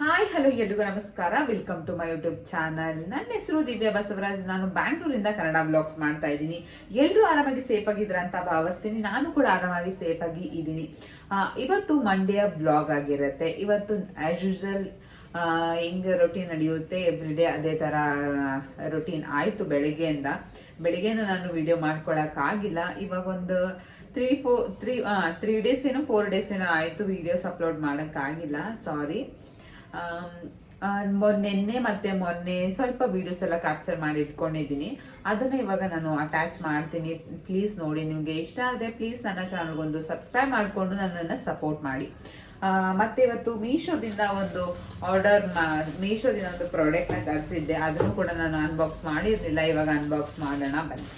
Hi hello ಎಲ್ರಿಗೂ ನಮಸ್ಕಾರ. Welcome to my YouTube channel ನನ್ನ ಹೆಸರು ದಿವ್ಯಾ ಬಸವರಾಜ್. ನಾನು ಬ್ಯಾಂಗ್ಳೂರಿಂದ ಕನ್ನಡ ಬ್ಲಾಗ್ಸ್ ಮಾಡ್ತಾ ಇದ್ದೀನಿ. ಎಲ್ಲರೂ ಆರಾಮಾಗಿ ಸೇಫ್ ಆಗಿದ್ರ ಅಂತ ಭಾವಿಸ್ತೀನಿ. ನಾನು ಕೂಡ ಆರಾಮಾಗಿ ಸೇಫ್ ಆಗಿ ಇದ್ದೀನಿ. ಇವತ್ತು ಮಂಡೇ ಬ್ಲಾಗ್ ಆಗಿರುತ್ತೆ. ಇವತ್ತು ಆಸ್ ಯೂಶಲ್ ಹೆಂಗೆ ರೊಟೀನ್ ನಡೆಯುತ್ತೆ. ಎವ್ರಿ ಡೇ ಅದೇ ತರ ರೊಟೀನ್ ಆಯ್ತು ಬೆಳಿಗ್ಗೆಯಿಂದ. ಬೆಳಿಗ್ಗೆನೂ ನಾನು ವಿಡಿಯೋ ಮಾಡ್ಕೊಳಕ್ಕಾಗಿಲ್ಲ ಇವಾಗ ಒಂದು three four three three days ಏನೋ ಫೋರ್ ಡೇಸ್ ಏನೋ ಆಯ್ತು. ವಿಡಿಯೋಸ್ ಅಪ್ಲೋಡ್ ಮಾಡೋಕ್ಕಾಗಿಲ್ಲ ಸಾರಿ ನಿನ್ನೆ ಮತ್ತೆ ಮೊನ್ನೆ ಸ್ವಲ್ಪ ವಿಡಿಯೋಸ್ ಎಲ್ಲ ಕ್ಯಾಪ್ಚರ್ ಮಾಡಿ ಇಟ್ಕೊಂಡಿದ್ದೀನಿ. ಅದನ್ನ ಇವಾಗ ನಾನು ಅಟ್ಯಾಚ್ ಮಾಡ್ತೀನಿ. ಪ್ಲೀಸ್ ನೋಡಿ, ನಿಮಗೆ ಇಷ್ಟ ಆದರೆ ಪ್ಲೀಸ್ ನನ್ನ ಚಾನಲ್ಗೊಂದು ಸಬ್ಸ್ಕ್ರೈಬ್ ಮಾಡಿಕೊಂಡು ನನ್ನನ್ನು ಸಪೋರ್ಟ್ ಮಾಡಿ. ಮತ್ತೆ ಇವತ್ತು ಮೀಶೋದಿಂದ ಒಂದು ಆರ್ಡರ್ ಮೀಶೋದಿಂದ ಒಂದು ಪ್ರಾಡಕ್ಟ್ನ ತರಿಸಿದ್ದೆ. ಅದನ್ನು ಕೂಡ ನಾನು ಅನ್ಬಾಕ್ಸ್ ಮಾಡಿರಲಿಲ್ಲ. ಇವಾಗ ಅನ್ಬಾಕ್ಸ್ ಮಾಡೋಣ ಬನ್ನಿ.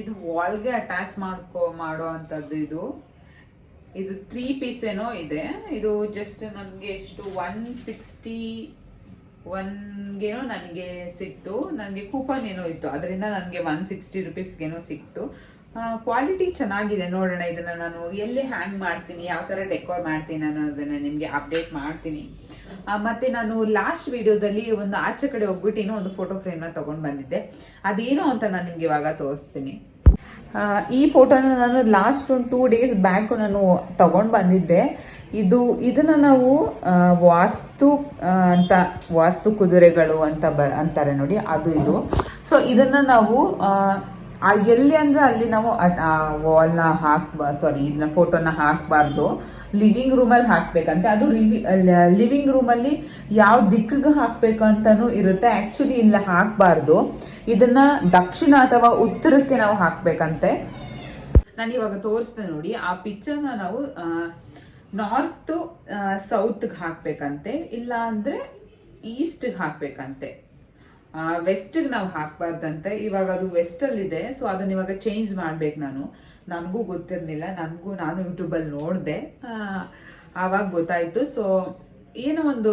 ಇದು ವಾಲ್ಗೆ ಅಟ್ಯಾಚ್ ಮಾಡ್ಕೊ, ಮಾಡೋ ಅಂಥದ್ದು ಇದು. ಇದು ತ್ರೀ ಪೀಸ್ ಏನೋ ಇದೆ. ಇದು ಜಸ್ಟ್ ನನಗೆ ಎಷ್ಟು ಒನ್ ಸಿಕ್ಸ್ಟಿ ಒನ್ಗೇನೋ ನನಗೆ ಸಿಕ್ತು. ನನಗೆ ಕೂಪನ್ ಏನೋ ಇತ್ತು. ಅದರಿಂದ ನನಗೆ ಒನ್ ಸಿಕ್ಸ್ಟಿ ರುಪೀಸ್ಗೇನೋ ಸಿಕ್ತು. ಕ್ವಾಲಿಟಿ ಚೆನ್ನಾಗಿದೆ ನೋಡೋಣ, ಇದನ್ನ ನಾನು ಎಲ್ಲಿ ಹ್ಯಾಂಗ್ ಮಾಡ್ತೀನಿ, ಯಾವ ಥರ ಡೆಕೋರ್ ಮಾಡ್ತೀನಿ ಅನ್ನೋದನ್ನ ನಿಮಗೆ ಅಪ್ಡೇಟ್ ಮಾಡ್ತೀನಿ. ಮತ್ತು ನಾನು ಲಾಸ್ಟ್ ವಿಡಿಯೋದಲ್ಲಿ ಒಂದು ಆಚೆ ಕಡೆ ಹೋಗ್ಬಿಟ್ಟು ಏನೋ ಒಂದು ಫೋಟೋ ಫ್ರೇಮ್ನ ತಗೊಂಡು ಬಂದಿದ್ದೆ. ಅದೇನು ಅಂತ ನಾನು ನಿಮ್ಗೆ ಇವಾಗ ತೋರಿಸ್ತೀನಿ. ಈ ಫೋಟೋನ ನಾನು ಲಾಸ್ಟ್ ಒಂದು ಟೂ ಡೇಸ್ ಬ್ಯಾಕ್ ನಾನು ತಗೊಂಡು ಬಂದಿದ್ದೆ. ಇದು, ಇದನ್ನ ನಾವು ವಾಸ್ತು ಅಂತ, ವಾಸ್ತು ಕುದುರೆಗಳು ಅಂತ ಬ, ಅಂತಾರೆ ನೋಡಿ, ಅದು ಇದು. ಸೊ ಇದನ್ನ ನಾವು ಆ, ಎಲ್ಲಿ ಅಂದ್ರೆ ಅಲ್ಲಿ ನಾವು ವಾಲ್ನ ಹಾಕ್ ಸಾರಿ ಇದನ್ನ ಫೋಟೋನ ಹಾಕಬಾರ್ದು. ಲಿವಿಂಗ್ ರೂಮಲ್ಲಿ ಹಾಕ್ಬೇಕಂತೆ. ಅದು ಲಿವಿಂಗ್ ರೂಮಲ್ಲಿ ಯಾವ ದಿಕ್ಕಿಗೆ ಹಾಕ್ಬೇಕು ಅಂತಾನು ಇರುತ್ತೆ. ಆಕ್ಚುಲಿ ಇಲ್ಲ ಹಾಕಬಾರ್ದು. ಇದನ್ನ ದಕ್ಷಿಣ ಅಥವಾ ಉತ್ತರಕ್ಕೆ ನಾವು ಹಾಕ್ಬೇಕಂತೆ. ನಾನು ಇವಾಗ ತೋರಿಸ್ತೇನೆ ನೋಡಿ. ಆ ಪಿಕ್ಚರ್ನ ನಾವು ನಾರ್ತ್ ಸೌತ್ಗೆ ಹಾಕ್ಬೇಕಂತೆ. ಇಲ್ಲ ಅಂದ್ರೆ ಈಸ್ಟ್ಗೆ ಹಾಕ್ಬೇಕಂತೆ. ವೆಸ್ಟ್ಗೆ ನಾವು ಹಾಕಬಾರ್ದಂತೆ. ಇವಾಗ ಅದು ವೆಸ್ಟಲ್ಲಿದೆ ಸೊ ಅದನ್ನ ಇವಾಗ ಚೇಂಜ್ ಮಾಡ್ಬೇಕು ನಾನು. ನನಗೂ ಗೊತ್ತಿರಲಿಲ್ಲ, ನನಗೂ ನಾನು ಯೂಟ್ಯೂಬಲ್ಲಿ ನೋಡಿದೆ. ಆವಾಗ ಗೊತ್ತಾಯಿತು. ಸೊ ಏನೋ ಒಂದು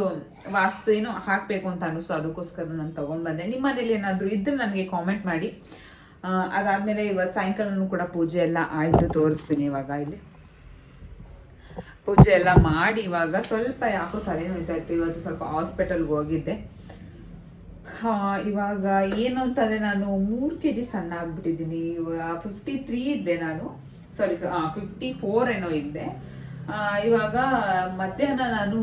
ವಾಸ್ತು ಏನೋ ಹಾಕಬೇಕು ಅಂತ ಅನಿಸು, ಅದಕ್ಕೋಸ್ಕರ ನಾನು ತೊಗೊಂಡು ಬಂದೆ. ನಿಮ್ಮ ಮನೇಲಿ ಏನಾದರೂ ಇದ್ರೆ ನನಗೆ ಕಾಮೆಂಟ್ ಮಾಡಿ. ಅದಾದಮೇಲೆ ಅದಾದ್ಮೇಲೆ ಇವತ್ತು ಸಾಯಂಕಾಲನೂ ಕೂಡ ಪೂಜೆ ಎಲ್ಲ ಆಯಿತು, ತೋರಿಸ್ತೀನಿ ಇವಾಗ ಇಲ್ಲಿ. ಪೂಜೆ ಎಲ್ಲ ಮಾಡಿ ಇವಾಗ ಸ್ವಲ್ಪ ಯಾಕೋ ತಲೆನೋಯ್ತಾ ಇತ್ತು. ಇವತ್ತು ಸ್ವಲ್ಪ ಹಾಸ್ಪಿಟಲ್ಗೆ ಹೋಗಿದ್ದೆ. ಹಾ, ಇವಾಗ ಏನು ಅಂತಂದರೆ ನಾನು ಮೂರು ಕೆ ಜಿ ಸಣ್ಣ ಆಗಿಬಿಟ್ಟಿದ್ದೀನಿ. ಫಿಫ್ಟಿ ತ್ರೀ ಇದ್ದೆ ನಾನು. ಸಾರಿ ಫಿಫ್ಟಿ ಫೋರ್ ಏನೋ ಇದ್ದೆ. ಇವಾಗ ಮಧ್ಯಾಹ್ನ ನಾನು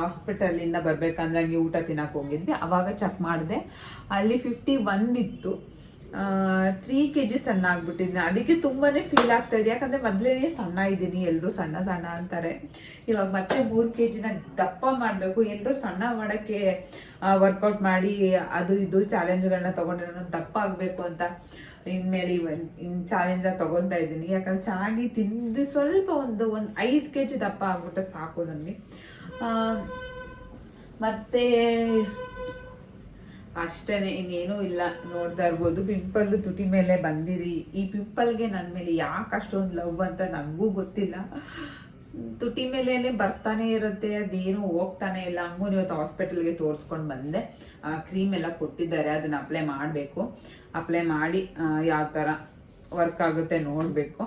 ಹಾಸ್ಪಿಟಲಿಂದ ಬರಬೇಕಂದ್ರೆ ಹಂಗೆ ಊಟ ತಿನ್ನಕ್ಕೆ ಹೋಗಿದ್ವಿ. ಅವಾಗ ಚೆಕ್ ಮಾಡಿದೆ. ಅಲ್ಲಿ ಫಿಫ್ಟಿ ಒನ್ ಇತ್ತು. ತ್ರೀ ಕೆ ಜಿ ಸಣ್ಣ ಆಗ್ಬಿಟ್ಟಿದ್ದೀನಿ ಅದಕ್ಕೆ ತುಂಬಾನೇ ಫೀಲ್ ಆಗ್ತಾ ಇದೆ. ಯಾಕಂದ್ರೆ ಮೊದಲೇ ಸಣ್ಣ ಇದ್ದೀನಿ ಎಲ್ಲರೂ ಸಣ್ಣ ಸಣ್ಣ ಅಂತಾರೆ. ಇವಾಗ ಮತ್ತೆ ಮೂರು ಕೆ ಜಿನ ದಪ್ಪ ಮಾಡಬೇಕು. ಎಲ್ಲರೂ ಸಣ್ಣ ಮಾಡೋಕ್ಕೆ ವರ್ಕೌಟ್ ಮಾಡಿ, ಅದು ಇದು ಚಾಲೆಂಜ್ಗಳನ್ನ ತಗೊಂಡ್ರೆ ನಾನು ದಪ್ಪ ಆಗಬೇಕು ಅಂತ ಇನ್ಮೇಲೆ ಇನ್ ಚಾಲೆಂಜ್ ತಗೊಂತಾ ಇದ್ದೀನಿ. ಯಾಕಂದ್ರೆ ಚೆನ್ನಾಗಿ ತಿಂದು ಸ್ವಲ್ಪ ಒಂದು ಒಂದು ಐದು ಕೆ ಜಿ ದಪ್ಪ ಆಗ್ಬಿಟ್ಟು ಸಾಕು ನನಗೆ. ಮತ್ತೆ ಅಷ್ಟೇನೆ ಇನ್ನೇನೂ ಇಲ್ಲ. ನೋಡ್ತಾ ಇರ್ಬೋದು. ಪಿಂಪಲ್ ತುಟಿ ಮೇಲೆ ಬಂದಿರಿ. ಈ ಪಿಂಪಲ್ಗೆ ನನ್ನ ಮೇಲೆ ಯಾಕೆ ಅಷ್ಟೊಂದು ಲವ್ ಅಂತ ನನಗೂ ಗೊತ್ತಿಲ್ಲ. ತುಟಿ ಮೇಲೇ ಬರ್ತಾನೆ ಇರುತ್ತೆ. ಅದೇನು ಹೋಗ್ತಾನೆ ಇಲ್ಲ. ಹಂಗೂ ಇವತ್ತು ಹಾಸ್ಪಿಟಲ್ಗೆ ತೋರಿಸ್ಕೊಂಡು ಬಂದೆ. ಕ್ರೀಮ್ ಎಲ್ಲ ಕೊಟ್ಟಿದ್ದಾರೆ. ಅದನ್ನ ಅಪ್ಲೈ ಮಾಡಬೇಕು. ಅಪ್ಲೈ ಮಾಡಿ ಯಾವ ಥರ ವರ್ಕ್ ಆಗುತ್ತೆ ನೋಡಬೇಕು.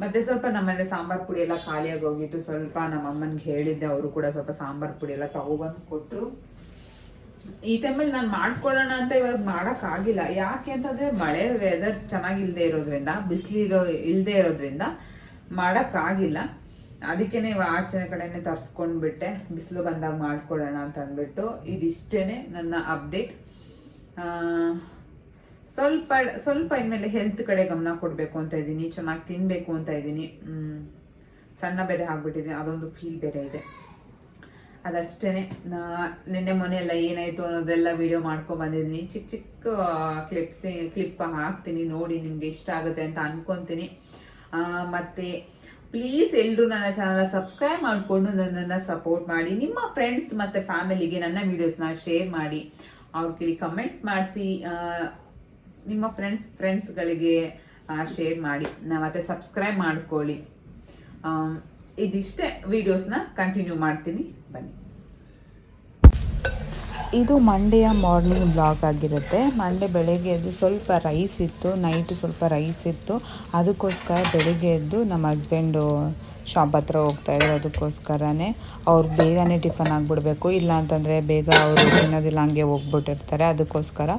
ಮತ್ತೆ ಸ್ವಲ್ಪ ನಮ್ಮಲ್ಲಿ ಸಾಂಬಾರು ಪುಡಿ ಎಲ್ಲ ಖಾಲಿಯಾಗಿ ಹೋಗಿತ್ತು. ಸ್ವಲ್ಪ ನಮ್ಮ ಅಮ್ಮನಿಗೆ ಹೇಳಿದ್ದೆ. ಅವರು ಕೂಡ ಸ್ವಲ್ಪ ಸಾಂಬಾರು ಪುಡಿ ಎಲ್ಲ ತಗೊಬಂದು ಕೊಟ್ಟರು ಈ ಟೈಮಲ್ಲಿ ನಾನು ಮಾಡ್ಕೊಳ್ಳೋಣ ಅಂತ ಇವಾಗ ಮಾಡೋಕ್ಕಾಗಿಲ್ಲ ಯಾಕೆ ಅಂತಂದ್ರೆ ಮಳೆ ವೆದರ್ ಚೆನ್ನಾಗಿಲ್ಲದೆ ಇರೋದ್ರಿಂದ, ಬಿಸಿಲಿರೋ ಇಲ್ಲದೆ ಇರೋದ್ರಿಂದ ಮಾಡೋಕ್ಕಾಗಿಲ್ಲ ಅದಕ್ಕೇನೆ ಇವಾಗ ಆಚೆ ಕಡೆನೆ ತರಿಸ್ಕೊಂಡ್ಬಿಟ್ಟೆ, ಬಿಸಿಲು ಬಂದಾಗ ಮಾಡ್ಕೊಳ್ಳೋಣ ಅಂತ ಅಂದ್ಬಿಟ್ಟು ಇದಿಷ್ಟೇನೆ ನನ್ನ ಅಪ್ಡೇಟ್ ಸ್ವಲ್ಪ ಸ್ವಲ್ಪ ಇನ್ಮೇಲೆ ಹೆಲ್ತ್ ಕಡೆ ಗಮನ ಕೊಡಬೇಕು ಅಂತ ಇದ್ದೀನಿ, ಚೆನ್ನಾಗಿ ತಿನ್ನಬೇಕು ಅಂತ ಇದ್ದೀನಿ. ಸಣ್ಣ ಬೇರೆ ಆಗ್ಬಿಟ್ಟಿದ್ದೀನಿ ಅದೊಂದು ಫೀಲ್ ಬೇರೆ ಇದೆ. ಅದಷ್ಟೇನೆ. ನಾ ನಿನ್ನೆ ಎಲ್ಲ ಏನಾಯ್ತು ಅನ್ನೋದೆಲ್ಲ ವಿಡಿಯೋ ಮಾಡ್ಕೊಂಡ್ ಬಂದಿದ್ದೀನಿ. ಚಿಕ್ಕ ಚಿಕ್ಕ ಕ್ಲಿಪ್ಸ್ ಕ್ಲಿಪ್ ಹಾಕ್ತೀನಿ. ನೋಡಿ ನಿಮ್ಗೆ ಇಷ್ಟ ಆಗುತ್ತೆ ಅಂತ ಅನ್ಕೊಂತೀನಿ. ಮತ್ತೆ ಪ್ಲೀಸ್ ಎಲ್ಲರೂ ನನ್ನ ಚಾನಲ್ ಸಬ್ಸ್ಕ್ರೈಬ್ ಮಾಡಿಕೊಂಡು ನನ್ನನ್ನು ಸಪೋರ್ಟ್ ಮಾಡಿ. ನಿಮ್ಮ ಫ್ರೆಂಡ್ಸ್ ಮತ್ತು ಫ್ಯಾಮಿಲಿಗೆ ನನ್ನ ವೀಡಿಯೋಸ್ನ ಶೇರ್ ಮಾಡಿ. ಅವ್ರಿಗೆ ಕಮೆಂಟ್ಸ್ ಮಾಡಿಸಿ ನಿಮ್ಮ ಫ್ರೆಂಡ್ಸ್ ಫ್ರೆಂಡ್ಸ್ಗಳಿಗೆ ಶೇರ್ ಮಾಡಿ. ಮತ್ತು ಸಬ್ಸ್ಕ್ರೈಬ್ ಮಾಡ್ಕೊಳ್ಳಿ. ಇದಿಷ್ಟೇ ವಿಡಿಯೋಸ್ನ ಕಂಟಿನ್ಯೂ ಮಾಡ್ತೀನಿ. ಬನ್ನಿ. ಇದು ಮಂಡೆಯ ಮಾರ್ನಿಂಗ್ ಬ್ಲಾಗ್ ಆಗಿರುತ್ತೆ. ಮಂಡೆ ಬೆಳಗ್ಗೆ ಎದ್ದು ಸ್ವಲ್ಪ ರೈಸ್ ಇತ್ತು ನೈಟ್ ಸ್ವಲ್ಪ ರೈಸ್ ಇತ್ತು. ಅದಕ್ಕೋಸ್ಕರ ಬೆಳಗ್ಗೆ ಎದ್ದು ನಮ್ಮ ಹಸ್ಬೆಂಡು ಶಾಪ್ ಹತ್ರ ಹೋಗ್ತಾ ಇದ್ರು, ಅದಕ್ಕೋಸ್ಕರನೇ ಅವ್ರು ಬೇಗನೆ ಟಿಫನ್ ಆಗಿಬಿಡ್ಬೇಕು. ಇಲ್ಲ ಅಂತಂದರೆ ಬೇಗ ಅವರು ತಿನ್ನೋದಿಲ್ಲ, ಹಂಗೆ ಹೋಗ್ಬಿಟ್ಟಿರ್ತಾರೆ. ಅದಕ್ಕೋಸ್ಕರ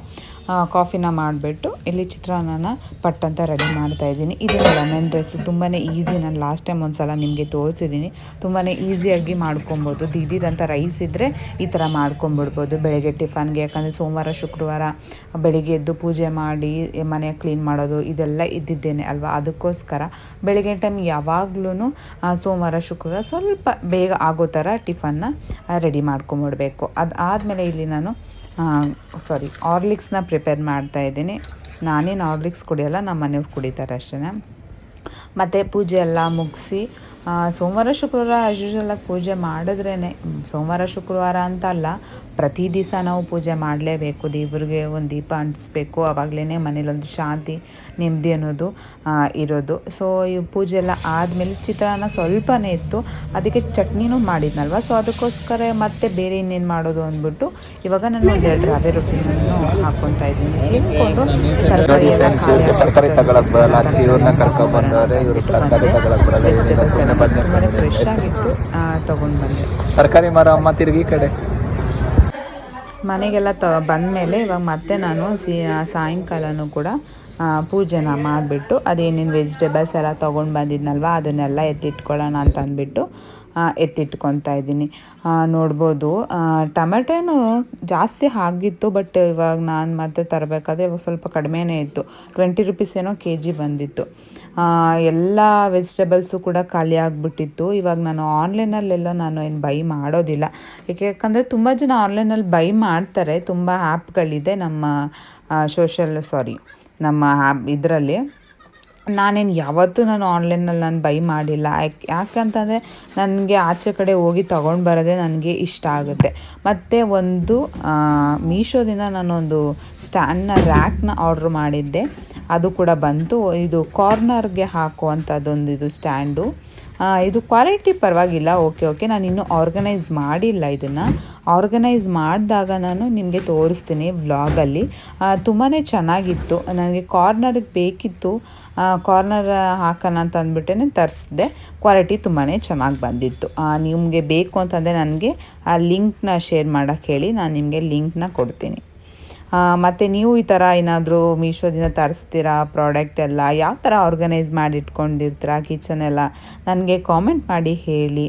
ಕಾಫಿನ ಮಾಡಿಬಿಟ್ಟು ಇಲ್ಲಿ ಚಿತ್ರಾನ್ನನ ಪಟ್ ಅಂತ ರೆಡಿ ಮಾಡ್ತಾ ಇದ್ದೀನಿ. ಇದು ಲೆಮನ್ ರೈಸ್ ತುಂಬಾ ಈಸಿ ನಾನು ಲಾಸ್ಟ್ ಟೈಮ್ ಒಂದು ಸಲ ನಿಮಗೆ ತೋರಿಸಿದ್ದೀನಿ. ತುಂಬಾ ಈಸಿಯಾಗಿ ಮಾಡ್ಕೊಬೋದು. ದಿಢೀರಂತ ರೈಸ್ ಇದ್ದರೆ ಈ ಥರ ಮಾಡ್ಕೊಂಬಿಡ್ಬೋದು ಬೆಳಗ್ಗೆ ಟಿಫನ್ಗೆ. ಯಾಕಂದರೆ ಸೋಮವಾರ, ಶುಕ್ರವಾರ ಬೆಳಿಗ್ಗೆ ಎದ್ದು ಪೂಜೆ ಮಾಡಿ ಮನೆ ಕ್ಲೀನ್ ಮಾಡೋದು ಇದೆಲ್ಲ ಇದ್ದಿದ್ದೇನೆ ಅಲ್ವಾ? ಅದಕ್ಕೋಸ್ಕರ ಬೆಳಗ್ಗೆ ಟೈಮ್ ಯಾವಾಗ್ಲೂ ಸೋಮವಾರ, ಶುಕ್ರವಾರ ಸ್ವಲ್ಪ ಬೇಗ ಆಗೋ ಥರ ಟಿಫನ್ನ ರೆಡಿ ಮಾಡ್ಕೊಂಬಿಡ್ಬೇಕು. ಅದು ಆದಮೇಲೆ ಇಲ್ಲಿ ನಾನು ಸಾರಿ ಆರ್ಲಿಕ್ಸ್ನ ಪ್ರಿಪೇರ್ ಮಾಡ್ತಾ ಇದ್ದೀನಿ. ನಾನೇನು ಆರ್ಲಿಕ್ಸ್ ಕುಡಿಯಲ್ಲ ನಮ್ಮ ಮನೆಯವ್ರು ಕುಡಿತಾರೆ ಅಷ್ಟೇ ಮತ್ತು ಪೂಜೆ ಎಲ್ಲ ಮುಗಿಸಿ ಸೋಮವಾರ ಶುಕ್ರವಾರ ಆ್ಯಸ್ ಆಗಿ ಪೂಜೆ ಮಾಡಿದ್ರೇ ಸೋಮವಾರ ಶುಕ್ರವಾರ ಅಂತ ಅಲ್ಲ ಪ್ರತಿ ದಿವಸ ನಾವು ಪೂಜೆ ಮಾಡಲೇಬೇಕು. ದೇವ್ರಿಗೆ ಒಂದು ದೀಪ ಅಂಟಿಸ್ಬೇಕು. ಆವಾಗಲೇ ಒಂದು ಶಾಂತಿ ನೆಮ್ಮದಿ ಅನ್ನೋದು ಇರೋದು. ಸೊ ಈ ಪೂಜೆ ಎಲ್ಲ ಆದಮೇಲೆ ಚಿತ್ರಾನ್ನ ಸ್ವಲ್ಪನೇ ಇತ್ತು. ಅದಕ್ಕೆ ಚಟ್ನಿನೂ ಮಾಡಿದ್ನಲ್ವ? ಸೊ ಅದಕ್ಕೋಸ್ಕರ ಮತ್ತೆ ಬೇರೆ ಇನ್ನೇನು ಮಾಡೋದು ಅಂದ್ಬಿಟ್ಟು ಇವಾಗ ನಾನು ಒಂದೆರಡು ರವೆ ರೊಟ್ಟಿನೂ ಹಾಕ್ಕೊತಾ ಇದ್ದೀನಿ. ತಿನ್ಕೊಂಡು ತರಕಾರಿ ಎಲ್ಲ ಖಾಲಿ ತರಕಾರಿ ತಗೊಳಕ್ ಬರಲ್ಲ. ತರಕಾರಿ ಬದನೆ ತುಂಬಾ ಫ್ರೆಶ್ ಆಗಿತ್ತು. ತೊಗೊಂಡು ಬಂದೆ. ತರಕಾರಿ ಮರ ಅಮ್ಮ ತಿರುಗಿ ಕಡೆ. ಮನೆಗೆಲ್ಲ ತ ಬಂದಮೇಲೆ ಇವಾಗ ಮತ್ತೆ ನಾನು ಸಿ ಸಾಯಂಕಾಲನೂ ಕೂಡ ಪೂಜೆನ ಮಾಡಿಬಿಟ್ಟು ಅದೇನೇನು ವೆಜಿಟೇಬಲ್ಸ್ ಎಲ್ಲ ತೊಗೊಂಡು ಬಂದಿದ್ನಲ್ವ ಅದನ್ನೆಲ್ಲ ಎತ್ತಿಟ್ಕೊಳ್ಳೋಣ ಅಂತ ಅಂದ್ಬಿಟ್ಟು ಎತ್ತಿಟ್ಕೊತಾ ಇದ್ದೀನಿ. ನೋಡ್ಬೋದು. ಟೊಮೆಟೊನು ಜಾಸ್ತಿ ಆಗಿತ್ತು, ಬಟ್ ಇವಾಗ ನಾನು ಮತ್ತೆ ತರಬೇಕಾದ್ರೆ ಇವಾಗ ಸ್ವಲ್ಪ ಕಡಿಮೆನೇ ಇತ್ತು. ಟ್ವೆಂಟಿ ರುಪೀಸ್ ಏನೋ ಕೆ ಜಿ ಬಂದಿತ್ತು ಎಲ್ಲ ವೆಜಿಟೇಬಲ್ಸು ಕೂಡ ಖಾಲಿ ಆಗಿಬಿಟ್ಟಿತ್ತು. ಇವಾಗ ನಾನು ಆನ್ಲೈನಲ್ಲೆಲ್ಲ ನಾನು ಏನು ಬೈ ಮಾಡೋದಿಲ್ಲ. ಯಾಕಂದರೆ ತುಂಬ ಜನ ಆನ್ಲೈನಲ್ಲಿ ಬೈ ಮಾಡ್ತಾರೆ. ತುಂಬ ಆ್ಯಪ್ಗಳಿದೆ ನಮ್ಮ ಸೋಷಲ್ ಸಾರಿ ನಮ್ಮ ಆ್ಯಪ್ ಇದರಲ್ಲಿ. ನಾನೇನು ಯಾವತ್ತೂ ನಾನು ಆನ್ಲೈನಲ್ಲಿ ನಾನು ಬೈ ಮಾಡಿಲ್ಲ. ಯಾಕೆ ಯಾಕಂತಂದರೆ ನನಗೆ ಆಚೆ ಕಡೆ ಹೋಗಿ ತೊಗೊಂಡು ಬರೋದೇ ನನಗೆ ಇಷ್ಟ ಆಗುತ್ತೆ. ಮತ್ತು ಒಂದು ಮೀಶೋದಿಂದ ನಾನೊಂದು ಸ್ಟ್ಯಾಂಡ್ನ ರ್ಯಾಕ್ನ ಆರ್ಡ್ರ್ ಮಾಡಿದ್ದೆ. ಅದು ಕೂಡ ಬಂತು. ಇದು ಕಾರ್ನರ್ಗೆ ಹಾಕುವಂಥದ್ದೊಂದು ಇದು ಸ್ಟ್ಯಾಂಡು ಇದು ಕ್ವಾಲಿಟಿ ಪರವಾಗಿಲ್ಲ. ಓಕೆ ಓಕೆ ನಾನು ಇನ್ನೂ ಆರ್ಗನೈಸ್ ಮಾಡಿಲ್ಲ ಇದನ್ನು. ಆರ್ಗನೈಸ್ ಮಾಡಿದಾಗ ನಾನು ನಿಮಗೆ ತೋರಿಸ್ತೀನಿ ವ್ಲಾಗಲ್ಲಿ ತುಂಬಾ ಚೆನ್ನಾಗಿತ್ತು. ನನಗೆ ಕಾರ್ನರ್ಗೆ ಬೇಕಿತ್ತು. ಕಾರ್ನರ್ ಹಾಕೋಣ ಅಂತ ಅಂದ್ಬಿಟ್ಟೇ ತರಿಸಿದೆ. ಕ್ವಾಲಿಟಿ ತುಂಬಾ ಚೆನ್ನಾಗಿ ಬಂದಿತ್ತು. ನಿಮಗೆ ಬೇಕು ಅಂತಂದರೆ ನನಗೆ ಆ ಲಿಂಕ್ನ ಶೇರ್ ಮಾಡೋಕ್ಕೆ ಹೇಳಿ ನಾನು ನಿಮಗೆ ಲಿಂಕ್ನ ಕೊಡ್ತೀನಿ. ಮತ್ತು ನೀವು ಈ ಥರ ಏನಾದರೂ ಮೀಶೋದಿಂದ ತರಿಸ್ತೀರಾ ಪ್ರಾಡಕ್ಟ್ ಎಲ್ಲ? ಯಾವ ಥರ ಆರ್ಗನೈಸ್ ಮಾಡಿ ಇಟ್ಕೊಂಡಿರ್ತೀರಾ ಕಿಚನ್ ಎಲ್ಲ? ನನಗೆ ಕಾಮೆಂಟ್ ಮಾಡಿ ಹೇಳಿ.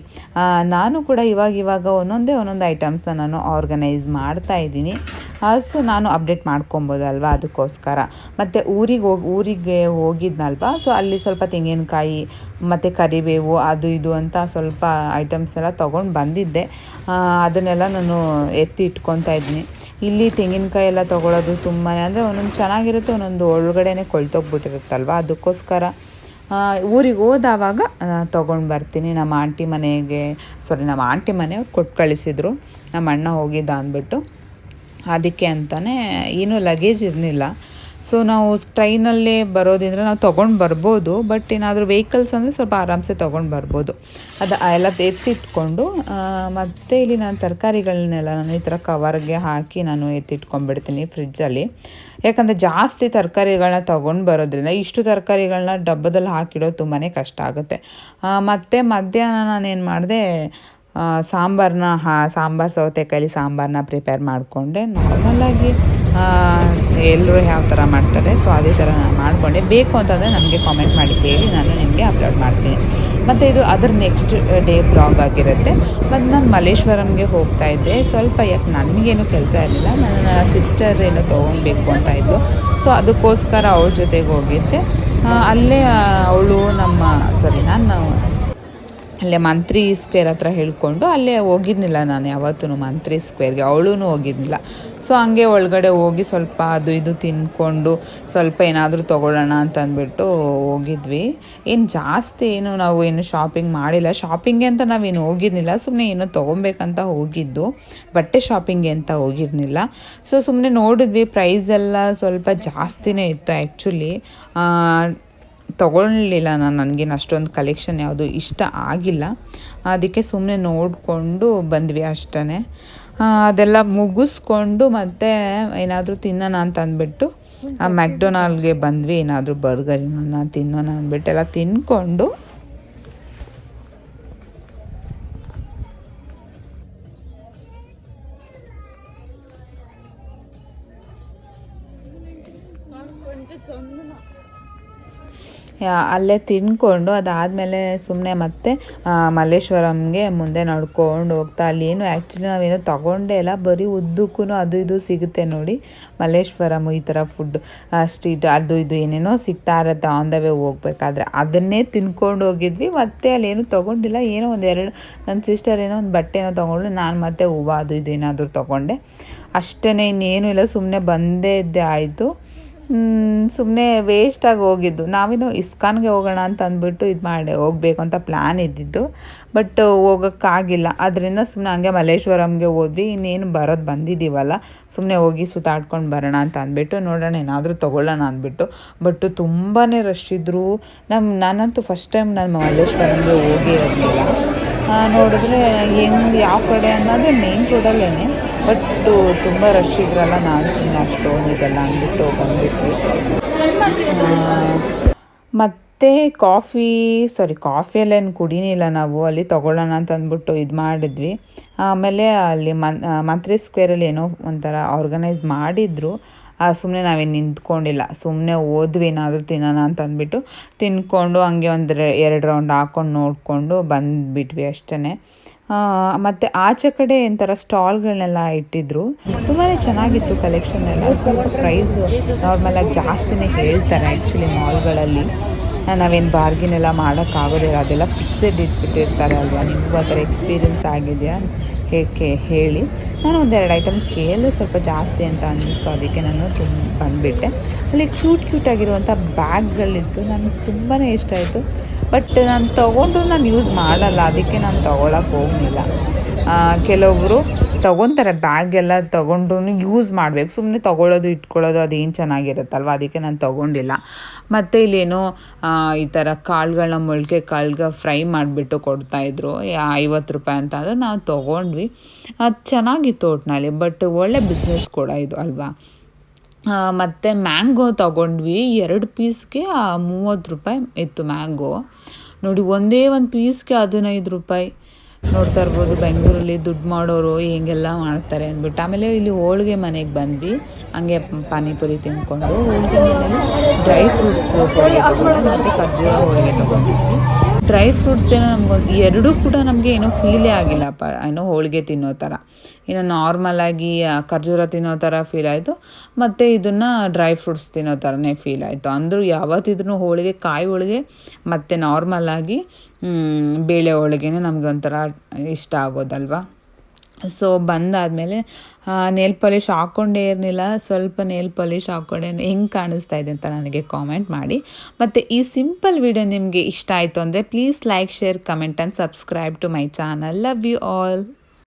ನಾನು ಕೂಡ ಇವಾಗ ಇವಾಗ ಒಂದೊಂದೇ ಒಂದೊಂದು ಐಟಮ್ಸ್ನ ನಾನು ಆರ್ಗನೈಸ್ ಮಾಡ್ತಾ ಇದ್ದೀನಿ. ಸೊ ನಾನು ಅಪ್ಡೇಟ್ ಮಾಡ್ಕೊಬೋದಲ್ವ ಅದಕ್ಕೋಸ್ಕರ. ಮತ್ತು ಊರಿಗೆ ಹೋಗಿ, ಊರಿಗೆ ಹೋಗಿದ್ನಲ್ವ? ಸೊ ಅಲ್ಲಿ ಸ್ವಲ್ಪ ತೆಂಗಿನಕಾಯಿ, ಮತ್ತು ಕರಿಬೇವು, ಅದು ಇದು ಅಂತ ಸ್ವಲ್ಪ ಐಟಮ್ಸ್ ಎಲ್ಲ ತೊಗೊಂಡು ಬಂದಿದ್ದೆ. ಅದನ್ನೆಲ್ಲ ನಾನು ಎತ್ತಿ ಇಟ್ಕೊತಾ ಇದ್ದೀನಿ ಇಲ್ಲಿ ತೆಂಗಿನಕಾಯಿ ಎಲ್ಲ ತೊಗೊಳೋದು ತುಂಬಾ ಅಂದರೆ ಒಂದೊಂದು ಚೆನ್ನಾಗಿರುತ್ತೆ, ಒಂದೊಂದು ಒಳಗಡೆನೆ ಕೊಳ್ತೋಗ್ಬಿಟ್ಟಿರುತ್ತಲ್ವ? ಅದಕ್ಕೋಸ್ಕರ ಊರಿಗೆ ಹೋದಾವಾಗ ತೊಗೊಂಡು ಬರ್ತೀನಿ. ನಮ್ಮ ಆಂಟಿ ಮನೆಗೆ ಸಾರಿ ನಮ್ಮ ಆಂಟಿ ಮನೆಯವ್ರು ಕೊಟ್ಟು ಕಳಿಸಿದ್ರು. ನಮ್ಮ ಅಣ್ಣ ಹೋಗಿದ್ದ ಅಂದ್ಬಿಟ್ಟು. ಅದಕ್ಕೆ ಅಂತಲೇ ಏನೂ ಲಗೇಜ್ ಇರಲಿಲ್ಲ. ಸೊ ನಾವು ಟ್ರೈನಲ್ಲಿ ಬರೋದಿದ್ರೆ ನಾವು ತೊಗೊಂಡು ಬರ್ಬೋದು ಬಟ್ ಏನಾದರೂ ವೆಹಿಕಲ್ಸ್ ಅಂದರೆ ಸ್ವಲ್ಪ ಆರಾಮ್ಸೆ ತೊಗೊಂಡು ಬರ್ಬೋದು. ಅದು, ಎಲ್ಲ ಎತ್ತಿಟ್ಕೊಂಡು ಮತ್ತು ಇಲ್ಲಿ ನಾನು ತರಕಾರಿಗಳನ್ನೆಲ್ಲ ನಾನು ಈ ಥರ ಕವರ್ಗೆ ಹಾಕಿ ನಾನು ಎತ್ತಿಟ್ಕೊಂಡ್ಬಿಡ್ತೀನಿ ಫ್ರಿಜ್ಜಲ್ಲಿ ಯಾಕಂದರೆ ಜಾಸ್ತಿ ತರಕಾರಿಗಳನ್ನ ತೊಗೊಂಡು ಬರೋದ್ರಿಂದ ಇಷ್ಟು ತರಕಾರಿಗಳನ್ನ ಡಬ್ಬದಲ್ಲಿ ಹಾಕಿಡೋದು ತುಂಬಾ ಕಷ್ಟ ಆಗುತ್ತೆ. ಮತ್ತೆ ಮಧ್ಯಾಹ್ನ ನಾನೇನು ಮಾಡಿದೆ ಸಾಂಬಾರನ್ನ ಹಾ, ಸಾಂಬಾರು ಸೌತೆಕಾಯಿ ಸಾಂಬಾರನ್ನ ಪ್ರಿಪೇರ್ ಮಾಡಿಕೊಂಡೆ. ನಾರ್ಮಲ್ಲಾಗಿ ಎಲ್ಲರೂ ಯಾವ ಥರ ಮಾಡ್ತಾರೆ ಸೊ ಅದೇ ಥರ ನಾನು ಮಾಡಿಕೊಂಡೆ. ಬೇಕು ಅಂತಂದರೆ ನನಗೆ ಕಾಮೆಂಟ್ ಮಾಡಿ ಕೇಳಿ, ನಾನು ನಿಮಗೆ ಅಪ್ಲೋಡ್ ಮಾಡ್ತೀನಿ. ಮತ್ತು ಇದು ಅದರ ನೆಕ್ಸ್ಟ್ ಡೇ ಬ್ಲಾಗ್ ಆಗಿರುತ್ತೆ. ಮತ್ತು ನಾನು ಮಲ್ಲೇಶ್ವರಂಗೆ ಹೋಗ್ತಾ ಇದ್ದೆ. ಸ್ವಲ್ಪ ಯಾಕೆ ನನಗೇನು ಕೆಲಸ ಇರಲಿಲ್ಲ, ನನ್ನ ಸಿಸ್ಟರ್ ಏನೋ ತೊಗೊಳ್ಬೇಕು ಅಂತ ಇದ್ಲು. ಸೊ ಅದಕ್ಕೋಸ್ಕರ ಅವ್ಳ ಜೊತೆಗೆ ಹೋಗಿದ್ದೆ. ಅಲ್ಲೇ ಅವಳು ನಮ್ಮ ಸಾರಿ ನಾನು ಅಲ್ಲೇ ಮಂತ್ರಿ ಸ್ಕ್ವೇರ್ ಹತ್ರ ಹೇಳ್ಕೊಂಡು ಅಲ್ಲೇ ಹೋಗಿದ್ನಿಲ್ಲ ನಾನು ಯಾವತ್ತೂ ಮಂತ್ರಿ ಸ್ಕ್ವೇರ್ಗೆ ಅವಳೂ ಹೋಗಿದ್ನಿಲ್ಲ. ಸೊ ಹಂಗೆ ಒಳಗಡೆ ಹೋಗಿ ಸ್ವಲ್ಪ ಅದು ಇದು ತಿನ್ಕೊಂಡು ಸ್ವಲ್ಪ ಏನಾದರೂ ತೊಗೊಳ್ಳೋಣ ಅಂತ ಅಂದ್ಬಿಟ್ಟು ಹೋಗಿದ್ವಿ. ಏನು ಜಾಸ್ತಿ ಏನು ನಾವು ಏನು ಶಾಪಿಂಗ್ ಮಾಡಿಲ್ಲ. ಶಾಪಿಂಗ್ಗೆ ಅಂತ ನಾವೇನು ಹೋಗಿರ್ನಿಲ್ಲ ಸುಮ್ಮನೆ ಏನೋ ತೊಗೊಬೇಕಂತ ಹೋಗಿದ್ದು. ಬಟ್ಟೆ ಶಾಪಿಂಗ್ಗೆ ಅಂತ ಹೋಗಿರ್ನಿಲ್ಲ. ಸೊ ಸುಮ್ಮನೆ ನೋಡಿದ್ವಿ. ಪ್ರೈಸ್ ಎಲ್ಲ ಸ್ವಲ್ಪ ಜಾಸ್ತಿನೇ ಇತ್ತು ಆ್ಯಕ್ಚುಲಿ ತೊಗೊಳ್ಲಿಲ್ಲ ನಾನು, ನನಗೇನು ಅಷ್ಟೊಂದು ಕಲೆಕ್ಷನ್ ಯಾವುದು ಇಷ್ಟ ಆಗಿಲ್ಲ. ಅದಕ್ಕೆ ಸುಮ್ಮನೆ ನೋಡಿಕೊಂಡು ಬಂದ್ವಿ ಅಷ್ಟೇ ಅದೆಲ್ಲ ಮುಗಿಸ್ಕೊಂಡು ಮತ್ತೆ ಏನಾದರೂ ತಿನ್ನೋಣ ಅಂತ ಅಂದ್ಬಿಟ್ಟು ಆ ಮ್ಯಾಕ್ಡೊನಾಲ್ಡ್ಗೆ ಬಂದ್ವಿ. ಏನಾದರೂ ಬರ್ಗರ್ ಇನ್ನೊಂದು ತಿನ್ನೋಣ ಅಂದ್ಬಿಟ್ಟು ಎಲ್ಲ ತಿನ್ಕೊಂಡು ಅಲ್ಲೇ ತಿನ್ಕೊಂಡು ಅದಾದಮೇಲೆ ಸುಮ್ಮನೆ ಮತ್ತೆ ಮಲ್ಲೇಶ್ವರಂಗೆ ಮುಂದೆ ನಡ್ಕೊಂಡು ಹೋಗ್ತಾ. ಅಲ್ಲಿ ಏನು ಆ್ಯಕ್ಚುಲಿ ನಾವೇನು ತೊಗೊಂಡೇ ಇಲ್ಲ. ಬರೀ ಉದ್ದಕ್ಕೂ ಅದು ಇದು ಸಿಗುತ್ತೆ ನೋಡಿ. ಮಲ್ಲೇಶ್ವರಂ ಈ ಥರ ಫುಡ್ ಸ್ಟ್ರೀಟ್ ಅದು ಇದು ಏನೇನೋ ಸಿಗ್ತಾ ಇರುತ್ತೆ ಆನ್ ದ ವೇ ಹೋಗ್ಬೇಕಾದ್ರೆ. ಅದನ್ನೇ ತಿನ್ಕೊಂಡು ಹೋಗಿದ್ವಿ. ಮತ್ತೆ ಅಲ್ಲೇನು ತೊಗೊಂಡಿಲ್ಲ. ಏನೋ ಒಂದು ಎರಡು ನನ್ನ ಸಿಸ್ಟರ್ ಏನೋ ಒಂದು ಬಟ್ಟೆನೋ ತೊಗೊಂಡು ನಾನು ಮತ್ತೆ ಹೂವು ಅದು ಇದು ಏನಾದರೂ ತೊಗೊಂಡೆ. ಅಷ್ಟೇ ಇನ್ನೇನು ಇಲ್ಲ. ಸುಮ್ಮನೆ ಬಂದೇ ಇದ್ದೆ ಆಯಿತು. ಸುಮ್ಮನೆ ವೇಸ್ಟಾಗಿ ಹೋಗಿದ್ದು. ನಾವೇನು ಇಸ್ಕಾನ್ಗೆ ಹೋಗೋಣ ಅಂತ ಅಂದ್ಬಿಟ್ಟು ಇದು ಮಾಡಿ ಹೋಗಬೇಕು ಅಂತ ಪ್ಲ್ಯಾನ್ ಇದ್ದಿದ್ದು. ಬಟ್ ಹೋಗೋಕ್ಕಾಗಿಲ್ಲ ಅದರಿಂದ ಸುಮ್ಮನೆ ಹಂಗೆ ಮಲ್ಲೇಶ್ವರಂಗೆ ಹೋದ್ವಿ. ಇನ್ನೇನು ಬರೋದು ಬಂದಿದ್ದೀವಲ್ಲ ಸುಮ್ಮನೆ ಹೋಗಿ ಸುತ್ತಾಡ್ಕೊಂಡು ಬರೋಣ ಅಂತ ಅಂದ್ಬಿಟ್ಟು, ನೋಡೋಣ ಏನಾದರೂ ತೊಗೊಳ್ಳೋಣ ಅಂದ್ಬಿಟ್ಟು. ಬಟ್ ತುಂಬಾ ರಶ್ ಇದ್ದರು ನಮ್ಮ ನಾನಂತೂ ಫಸ್ಟ್ ಟೈಮ್ ನಾನು ಮಲ್ಲೇಶ್ವರಂಗೆ ಹೋಗಿ ಇರಲಿಲ್ಲ. ನೋಡಿದ್ರೆ ಹೆಂಗೆ, ಯಾವ ಕಡೆ ಅನ್ನೋದು ಮೇನ್ ರೋಡಲ್ಲೇ ಬಟ್ ತುಂಬ ರಶ್ ಇದ್ರಲ್ಲ, ನಾನು ಸುಮ್ಮನೆ ಅಷ್ಟೊಂದು ಇದೆಲ್ಲ ಅಂದ್ಬಿಟ್ಟು ಬಂದ್ಬಿಟ್ವಿ. ಮತ್ತು ಕಾಫಿ ಸಾರಿ ಕಾಫಿಯಲ್ಲೇನು ಕುಡಿನಿಲ್ಲ ನಾವು, ಅಲ್ಲಿ ತೊಗೊಳ್ಳೋಣ ಅಂತ ಅಂದ್ಬಿಟ್ಟು ಇದು ಮಾಡಿದ್ವಿ. ಆಮೇಲೆ ಅಲ್ಲಿ ಮನ್ ಮಂತ್ರಿ ಸ್ಕ್ವೇರಲ್ಲಿ ಏನೋ ಒಂಥರ ಆರ್ಗನೈಸ್ ಮಾಡಿದ್ರು. ಸುಮ್ಮನೆ ನಾವೇನು ನಿಂತ್ಕೊಂಡಿಲ್ಲ ಸುಮ್ಮನೆ ಓದ್ವಿ ಏನಾದರೂ ತಿನ್ನೋಣ ಅಂತ ಅಂದ್ಬಿಟ್ಟು ತಿನ್ಕೊಂಡು ಹಂಗೆ ಒಂದು ಎರಡು ರೌಂಡ್ ಹಾಕ್ಕೊಂಡು ನೋಡಿಕೊಂಡು ಬಂದುಬಿಟ್ವಿ ಅಷ್ಟೇ ಮತ್ತು ಆಚೆ ಕಡೆ ಒಂಥರ ಸ್ಟಾಲ್ಗಳನ್ನೆಲ್ಲ ಇಟ್ಟಿದ್ರು. ತುಂಬಾ ಚೆನ್ನಾಗಿತ್ತು ಕಲೆಕ್ಷನ್ ಎಲ್ಲ. ಸ್ವಲ್ಪ ಪ್ರೈಸು ನಾರ್ಮಲಾಗಿ ಜಾಸ್ತಿನೇ ಹೇಳ್ತಾರೆ ಆ್ಯಕ್ಚುಲಿ ಮಾಲ್ಗಳಲ್ಲಿ ನಾವೇನು ಬಾರ್ಗಿನ್ ಎಲ್ಲ ಮಾಡೋಕ್ಕಾಗೋದಿಲ್ಲ ಅದೆಲ್ಲ ಫಿಕ್ಸೆಡ್ ಇಟ್ಬಿಟ್ಟಿರ್ತಾರೆ ಅಲ್ವಾ? ನಿಮಗೂ ಆ ಥರ ಎಕ್ಸ್ಪೀರಿಯನ್ಸ್ ಆಗಿದೆಯಾ? ಹೇಗೆ ಹೇಳಿ. ನಾನು ಒಂದೆರಡು ಐಟಮ್ ಕೇಳಿದ್ರೆ ಸ್ವಲ್ಪ ಜಾಸ್ತಿ ಅಂತ ಅನ್ನಿಸ್ತು. ಅದಕ್ಕೆ ನಾನು ತುಂಬ ಬಂದುಬಿಟ್ಟೆ. ಅಲ್ಲಿ ಕ್ಯೂಟ್ ಕ್ಯೂಟ್ ಆಗಿರುವಂಥ ಬ್ಯಾಗ್ಗಳಿತ್ತು ನನಗೆ ತುಂಬಾ ಇಷ್ಟ ಆಯಿತು. ಬಟ್ ನಾನು ತೊಗೊಂಡು ನಾನು ಯೂಸ್ ಮಾಡಲ್ಲ, ಅದಕ್ಕೆ ನಾನು ತೊಗೊಳಕ್ಕೆ ಹೋಗಲಿಲ್ಲ. ಕೆಲವೊಬ್ಬರು ತೊಗೊತಾರೆ ಬ್ಯಾಗ್ ಎಲ್ಲ ತೊಗೊಂಡ್ರು ಯೂಸ್ ಮಾಡಬೇಕು. ಸುಮ್ಮನೆ ತೊಗೊಳ್ಳೋದು, ಇಟ್ಕೊಳ್ಳೋದು, ಅದೇನು ಚೆನ್ನಾಗಿರುತ್ತಲ್ವ? ಅದಕ್ಕೆ ನಾನು ತೊಗೊಂಡಿಲ್ಲ. ಮತ್ತು ಇಲ್ಲೇನೋ ಈ ಥರ ಕಾಳುಗಳನ್ನ ಮೊಳಕೆ ಕಾಳ್ಗೆ ಫ್ರೈ ಮಾಡಿಬಿಟ್ಟು ಕೊಡ್ತಾಯಿದ್ರು ಐವತ್ತು ರೂಪಾಯಿ ಅಂತ ಅಂದರೆ ನಾವು ತೊಗೊಂಡ್ವಿ. ಅದು ಚೆನ್ನಾಗಿತ್ತು ಒಟ್ಟಿನಲ್ಲಿ ಬಟ್ ಒಳ್ಳೆ ಬಿಸ್ನೆಸ್ ಕೂಡ ಇದು, ಅಲ್ವಾ? ಮತ್ತು ಮ್ಯಾಂಗೋ ತಗೊಂಡ್ವಿ. ಎರಡು ಪೀಸ್ಗೆ ಮೂವತ್ತು ರೂಪಾಯಿ ಇತ್ತು ಮ್ಯಾಂಗೋ. ನೋಡಿ, ಒಂದೇ ಒಂದು ಪೀಸ್ಗೆ ಹದಿನೈದು ರೂಪಾಯಿ. ನೋಡ್ತಾ ಇರ್ಬೋದು, ಬೆಂಗಳೂರಲ್ಲಿ ದುಡ್ಡು ಮಾಡೋರು ಹೇಗೆಲ್ಲ ಮಾಡ್ತಾರೆ ಅಂದ್ಬಿಟ್ಟು. ಆಮೇಲೆ ಇಲ್ಲಿ ಹೋಳಿಗೆ ಮನೆಗೆ ಬಂದ್ವಿ. ಹಂಗೆ ಪಾನಿಪುರಿ ತಿಂದ್ಕೊಂಡು ಹೋಳಿಗೆ ಮನೇಲಿ ಡ್ರೈ ಫ್ರೂಟ್ಸ್ ಹೋಳಿಗೆ ಮತ್ತು ಖರ್ಜೂರ ಹೋಳಿಗೆ ತೊಗೊಂಡಿದ್ವಿ ಡ್ರೈ ಫ್ರೂಟ್ಸ್ ಏನೋ ನಮ್ಗೊಂದು ಎರಡೂ ಕೂಡ ನಮಗೆ ಏನೋ ಫೀಲೇ ಆಗಿಲ್ಲ. ಪ, ಏನೋ ಹೋಳಿಗೆ ತಿನ್ನೋ ಥರ. ಇನ್ನು ನಾರ್ಮಲಾಗಿ ಖರ್ಜೂರ ತಿನ್ನೋ ಥರ ಫೀಲ್ ಆಯಿತು. ಮತ್ತು ಇದನ್ನು ಡ್ರೈ ಫ್ರೂಟ್ಸ್ ತಿನ್ನೋ ಥರನೇ ಫೀಲ್ ಆಯಿತು. ಅಂದರೂ ಯಾವತ್ತಿದ್ರೂ ಹೋಳಿಗೆ, ಕಾಯಿ ಹೋಳಿಗೆ, ಮತ್ತು ನಾರ್ಮಲಾಗಿ ಬೇಳೆ ಹೋಳಿಗೆನೇ ನಮಗೆ ಒಂಥರ ಇಷ್ಟ ಆಗೋದಲ್ವಾ? ಸೊ ಬಂದಾದಮೇಲೆ ನೇಲ್ ಪಾಲಿಷ್ ಹಾಕ್ಕೊಂಡೇ ಇರಲಿಲ್ಲ. ಸ್ವಲ್ಪ ನೇಲ್ ಪಾಲಿಷ್ ಹಾಕ್ಕೊಂಡೆ ಹೆಂಗೆ ಕಾಣಿಸ್ತಾ ಇದೆ ಅಂತ ನನಗೆ ಕಾಮೆಂಟ್ ಮಾಡಿ. ಮತ್ತು ಈ ಸಿಂಪಲ್ ವಿಡಿಯೋ ನಿಮಗೆ ಇಷ್ಟ ಆಯಿತು ಅಂದರೆ please like share comment and subscribe to my channel love you all